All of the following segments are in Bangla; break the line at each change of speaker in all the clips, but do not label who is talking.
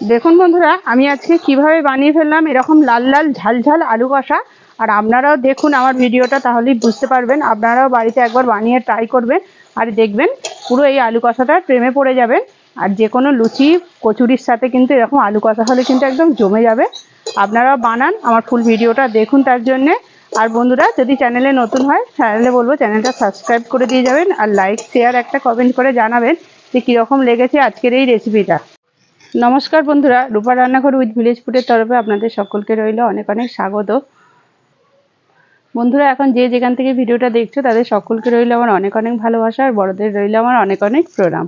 দেখুন বন্ধুরা, আমি আজকে কীভাবে বানিয়ে ফেললাম, এরকম লাল লাল ঝাল ঝাল আলু কষা। আর আপনারাও দেখুন আমার ভিডিওটা, তাহলেই বুঝতে পারবেন। আপনারাও বাড়িতে একবার বানিয়ে ট্রাই করবেন আর দেখবেন পুরো এই আলু কষাটা প্রেমে পড়ে যাবেন। আর যে কোনো লুচি, কচুরির সাথে কিন্তু এরকম আলু কষা হলে কিন্তু একদম জমে যাবে। আপনারাও বানান আমার ফুল ভিডিওটা দেখুন তার জন্যে। আর বন্ধুরা, যদি চ্যানেলে নতুন হয় চ্যানেলে বলব চ্যানেলটা সাবস্ক্রাইব করে দিয়ে যাবেন। আর লাইক শেয়ার একটা কমেন্ট করে জানাবেন যে কীরকম লেগেছে আজকের এই রেসিপিটা নমস্কার বন্ধুরা, রূপা রান্নাঘর উইথ ভিলেজ ফুডের তরফে আপনাদের সকলকে রইল অনেক অনেক স্বাগত। বন্ধুরা, এখন যে যেখান থেকে ভিডিওটা দেখছ, তাদের সকলকে রইল আমার অনেক অনেক ভালোবাসা আর বড়দের রইল আমার অনেক অনেক প্রণাম।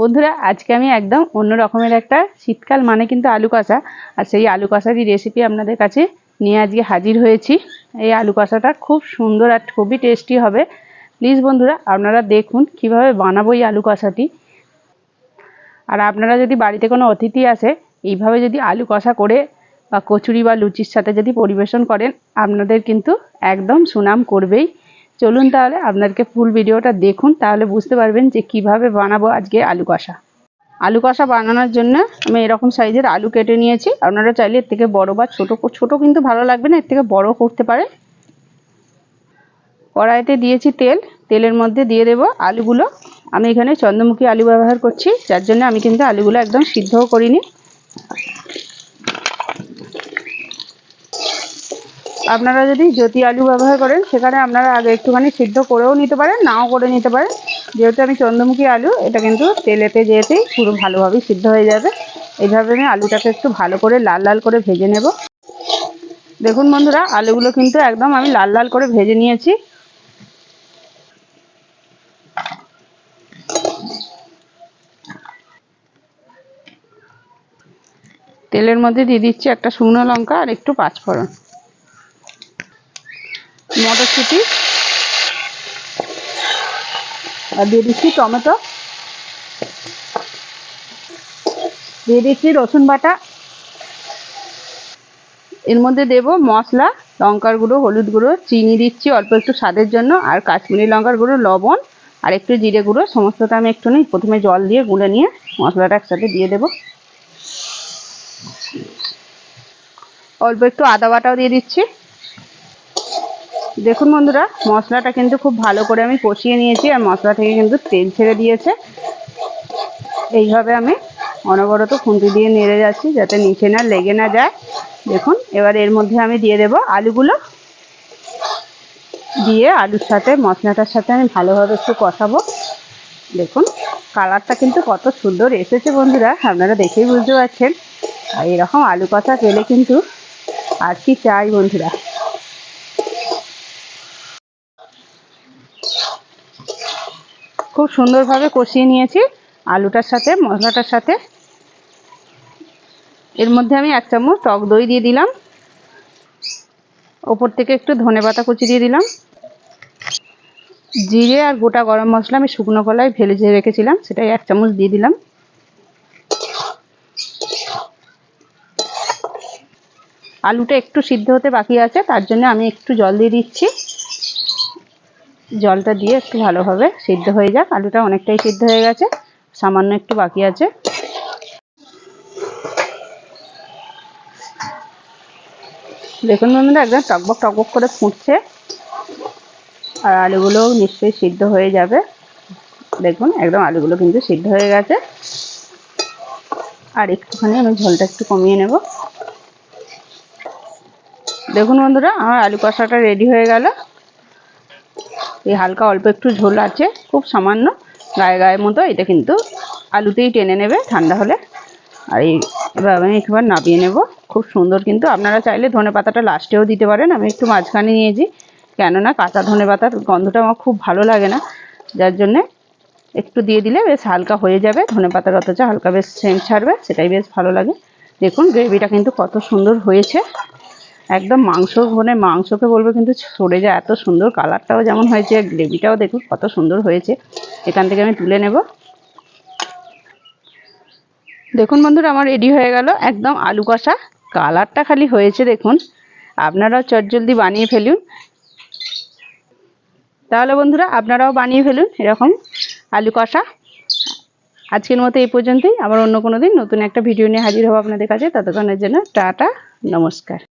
বন্ধুরা, আজকে আমি একদম অন্য রকমের একটা শীতকাল মানে কিন্তু আলু কষা। আর সেই আলু কষারই রেসিপি আপনাদের কাছে নিয়ে আজকে হাজির হয়েছি। এই আলু কষাটা খুব সুন্দর আর খুবই টেস্টি হবে। প্লিজ বন্ধুরা, আপনারা দেখুন কীভাবে বানাবো এই আলু কষাটি। আর আপনারা যদি বাড়িতে কোনো অতিথি আসে, এইভাবে যদি আলু কষা করে বা কচুরি বা লুচির সাথে যদি পরিবেশন করেন, আপনাদের কিন্তু একদম সুনাম করবেই। চলুন তাহলে আপনাদেরকে ফুল ভিডিওটা দেখুন, তাহলে বুঝতে পারবেন যে কীভাবে বানাবো আজকে আলু কষা। আলু কষা বানানোর জন্য আমি এরকম সাইজের আলু কেটে নিয়েছি। আপনারা চাইলে এর থেকে বড় বা ছোট ছোট কিন্তু ভালো লাগবে না, এর থেকে বড় করতে পারে কড়াইতে দিয়েছি তেল, তেলের মধ্যে দিয়ে দেব আলুগুলো। আমি এখানে চন্দ্রমুখী আলু ব্যবহার করছি, যার জন্য আমি কিন্তু আলুগুলো একদম সিদ্ধও করিনি। আপনারা যদি জ্যোতি আলু ব্যবহার করেন, সেখানে আপনারা আগে একটুখানি সিদ্ধ করেও নিতে পারেন, নাও করে নিতে পারেন। যেহেতু আমি চন্দ্রমুখী আলু, এটা কিন্তু তেলেতে যেতেই পুরো ভালোভাবেই সিদ্ধ হয়ে যাবে। এইভাবে আমি আলুটাকে একটু ভালো করে লাল লাল করে ভেজে নেব। দেখুন বন্ধুরা, আলুগুলো কিন্তু একদম আমি লাল লাল করে ভেজে নিয়েছি। তেলের মধ্যে দিয়ে দিচ্ছি একটা শুকনো লঙ্কা আর একটু পাঁচফোড়ন। মটরশুঁটি। আর দিয়ে দিচ্ছি টমেটো। দিয়ে দিচ্ছি রসুন বাটা। এর মধ্যে দেব মশলা, লঙ্কার গুঁড়ো, হলুদ গুঁড়ো, চিনি দিচ্ছি অল্প একটু স্বাদের জন্য, আর কাশ্মীরি লঙ্কার গুঁড়ো, লবণ, আর একটু জিরে গুঁড়ো, সমস্তটা আমি একটু নিই প্রথমে জল দিয়ে গুলে নিয়ে মশলাটা একসাথে দিয়ে দেব। অল্প একটু আদা বাটাও দিয়ে দিচ্ছি। দেখুন বন্ধুরা, মশলাটা কিন্তু খুব ভালো করে আমি কষিয়ে নিয়েছি আর মশলা থেকে কিন্তু তেল ছেড়ে দিয়েছে। এইভাবে আমি অনবরত খুন্তি দিয়ে নেড়ে যাচ্ছি যাতে নিচে না লেগে না যায়। দেখুন, এবার এর মধ্যে আমি দিয়ে দেব আলুগুলো। দিয়ে আলুর সাথে, মশলাটার সাথে আমি ভালোভাবে একটু কষাবো। দেখুন, কালারটা কিন্তু কত সুন্দর এসেছে বন্ধুরা, আপনারা দেখেই বুঝতে পারছেন। আর এরকম আলু কষা পেলে কিন্তু আর কি চাই বন্ধুরা। খুব সুন্দরভাবে কষিয়ে নিয়েছি আলুটার সাথে, মশলাটার সাথে। এর মধ্যে আমি এক চামচ টক দই দিয়ে দিলাম। ওপর থেকে একটু ধনে পাতা কুচি দিয়ে দিলাম। জিরে আর গোটা গরম মশলা আমি শুকনো কলায় ভেজে রেখেছিলাম, সেটাই এক চামচ দিয়ে দিলাম। আলুটা একটু সিদ্ধ হতে বাকি আছে, তার জন্য আমি একটু জল দিয়ে দিচ্ছি। জলটা দিয়ে একটু ভালোভাবে সিদ্ধ হয়ে যাক। আলুটা অনেকটাই সিদ্ধ হয়ে গেছে, সামান্য একটু বাকি আছে। দেখুন বন্ধুরা, একদম টকবক টকবক করে ফুটছে, আর আলুগুলোও নিশ্চয়ই সিদ্ধ হয়ে যাবে। দেখুন, একদম আলুগুলো কিন্তু সিদ্ধ হয়ে গেছে। আর একটুখানি আমি ঝোলটা একটু কমিয়ে নেব। দেখুন বন্ধুরা, আমার আলু কষাটা রেডি হয়ে গেল। এই হালকা অল্প একটু ঝোল আছে, খুব সামান্য, গায়ে গায়ের মতো, এটা কিন্তু আলুতেই টেনে নেবে, ঠান্ডা হলে। আর এই আমি একবার নামিয়ে নেব। খুব সুন্দর কিন্তু, আপনারা চাইলে ধনে পাতাটা লাস্টেও দিতে পারেন, আমি একটু মাঝখানে নিয়েছি। কেননা কাঁচা ধনে পাতার গন্ধটা আমার খুব ভালো লাগে না, যার জন্যে একটু দিয়ে দিলে বেশ হালকা হয়ে যাবে, ধনে পাতার অথচ হালকা বেশ সেন্ট ছাড়বে, সেটাই বেশ ভালো লাগে। দেখুন গ্রেভিটা কিন্তু কত সুন্দর হয়েছে। একদম মাংস মানে মাংসকে বলব কিন্তু সরে যায় এত সুন্দর কালারটাও যেমন হয়েছে গ্রেভিটাও দেখুন কত সুন্দর হয়েছে। এখান থেকে আমি তুলে নেব। দেখুন বন্ধুরা, আমার রেডি হয়ে গেল একদম আলু কষা। কালারটা খালি হয়েছে দেখুন। আপনারাও চটজলদি বানিয়ে ফেলুন। তাহলে বন্ধুরা, আপনারাও বানিয়ে ফেলুন এরকম আলু কষা। আজকের মতো এই পর্যন্তই। আবার অন্য কোনো দিন নতুন একটা ভিডিও নিয়ে হাজির হব আপনাদের কাছে। ততক্ষণের জন্য টাটা, নমস্কার।